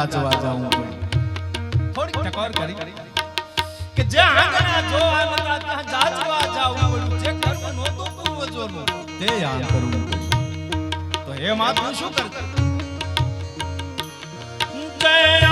જાચવા જાઉં થોડીક ટકોર કરી. કે જે આંગણા જોવા નતા ત્યાં જાજવા જાવું પડ્યું. જે કર્મ નહોતું પૂર્વજોનું તે આમ કરવું તો હે માતું શું કરતા? જય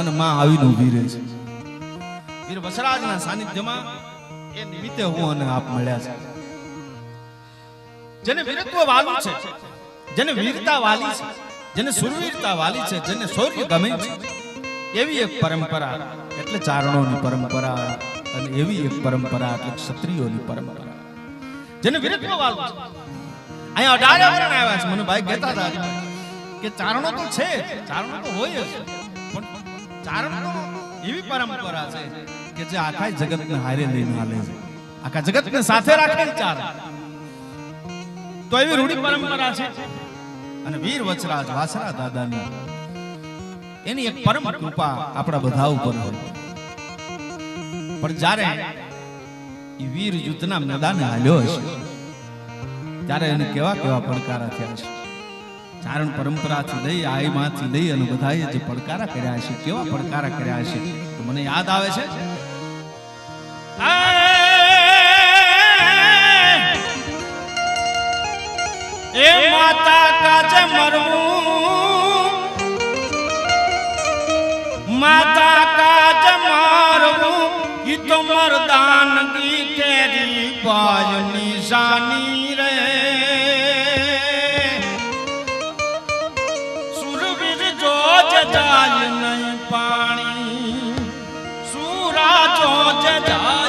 અને માં આવીને ઊભી રહે છે. વીર વસરાજના સાનિધ્યમાં એ નિમિત્તે હું અને આપ મળ્યા છે. જેને વીરત્વ વાલું છે, જેને વીરતા વાલી છે, જેને સુરવીરતા વાલી છે, જેને શૌર્ય ગમે છે, એવી એક પરંપરા, એટલે ચારણોની પરંપરા અને એવી એક પરંપરા એટલે ક્ષત્રિયોની પરંપરા. જેને વીરત્વ વાલું છે. અહીંયા અઢારે આવ્યા છે. મને ભાઈ કહેતા હતા કે ચારણો તો છે ચારણો તો હોય જ. ચારણો એવી પરંપરા છે કે જે આખા જગતને હારે લઈને હાલે છે. આખા જગતને સાથે રાખે ચાર. તો એવી રૂઢી પરંપરા છે. અને વીર વચરાજ વાસરા દાદાની એની એક પરમ કૃપા આપણા બધા ઉપર હોય. પણ જ્યારે એ વીર યુદ્ધના મેદાને હાલ્યો હશે, ત્યારે એને કેવા કેવા પડકારા થયા છે. ચારણ પરંપરાથી લઈ આઈમાંથી લઈ અને બધાએ જે પડકારા કર્યા છે, કેવા પડકારા કર્યા છે, તો મને યાદ આવે છે? એ માતા કાજે મરવું. માતા કાજે મરવું. ઈ તો મરદાનગી जदा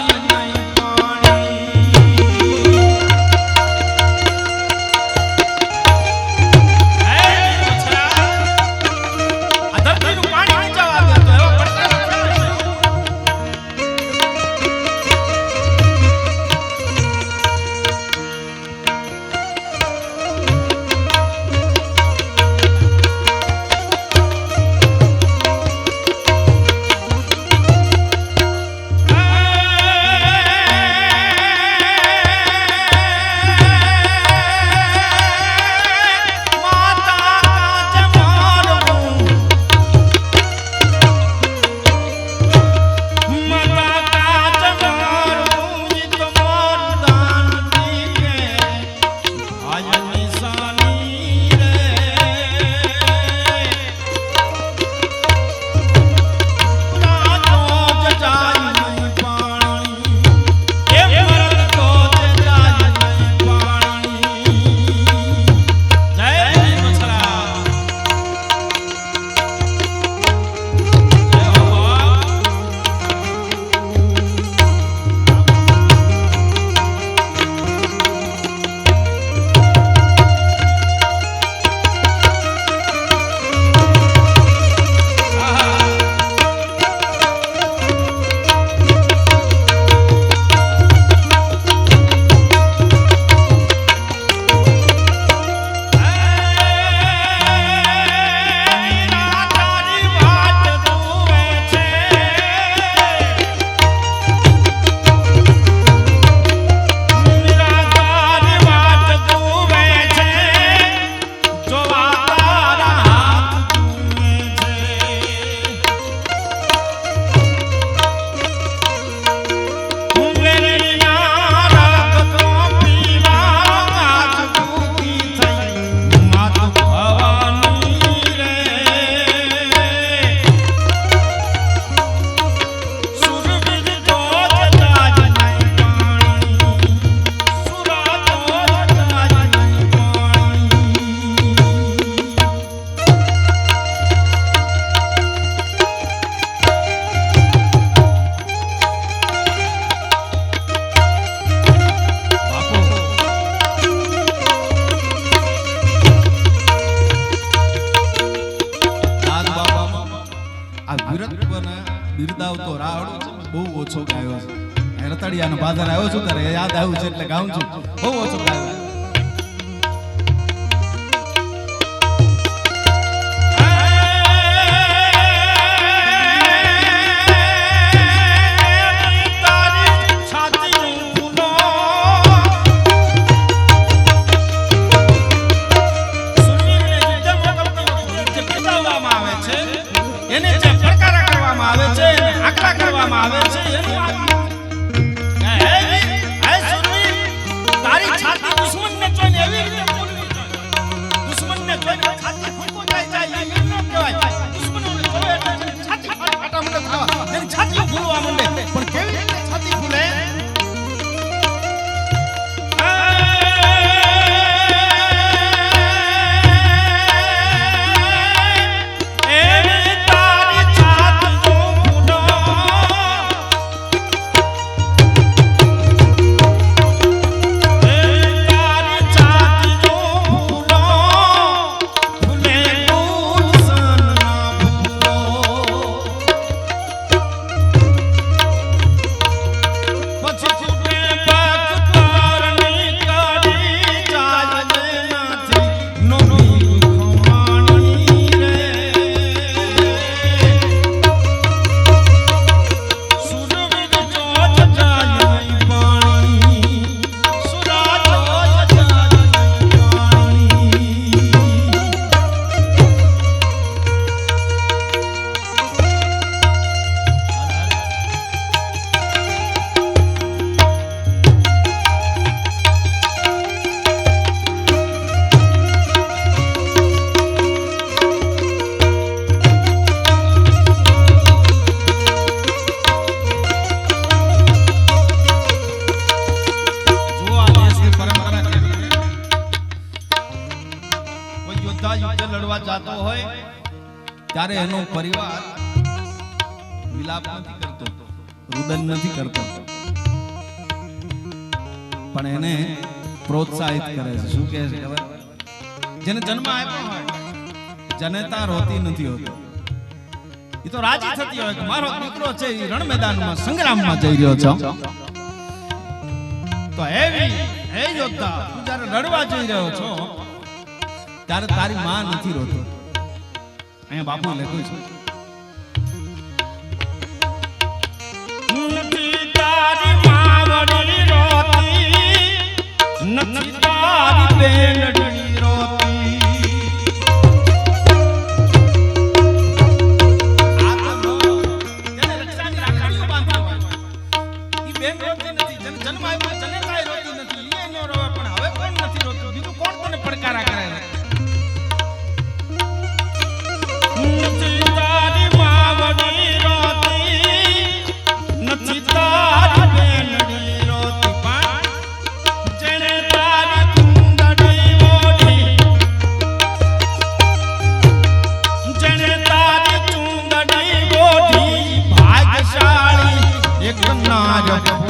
i'm Zalim. બધાવતો રાવડો બહુ ઓછો ગાયો છે. રતડિયાનો બાદર આવ્યો છું ત્યારે યાદ આવ્યું છે એટલે ગાઉં છું. બહુ ઓછો ગાયો છાતીઓ ફૂલવા માંડે. પણ કોઈ યોદ્ધા લડવા જતો હોય, ત્યારે એનો પરિવાર વિલાપ નથી કરતો, રુદન નથી કરતો. પણ એને પ્રોત્સાહિત કરે છે. શું કહે છે જેને જન્મ આપ્યો હોય, જનતા રોતી નથી હોતી. એ તો રાજી થતી હોય કે મારો દીકરો છે એ રણ મેદાનમાં, સંગ્રામમાં જઈ રહ્યો છો. તો એવી હે યોદ્ધા, તું જ્યારે લડવા જઈ રહ્યો છો ત્યારે તારી માં નથી રોતો. અહીંયા બાપુ લખ્યું છે. નથી તારી માં વડી નથી તારી બેન જન્મ આવ્યો જને કાંઈ રોતું નથી એ નો રોવે પણ હવે કોઈ નથી રોતું. બીજું કોણ તને પડકારા કરે? આપનાર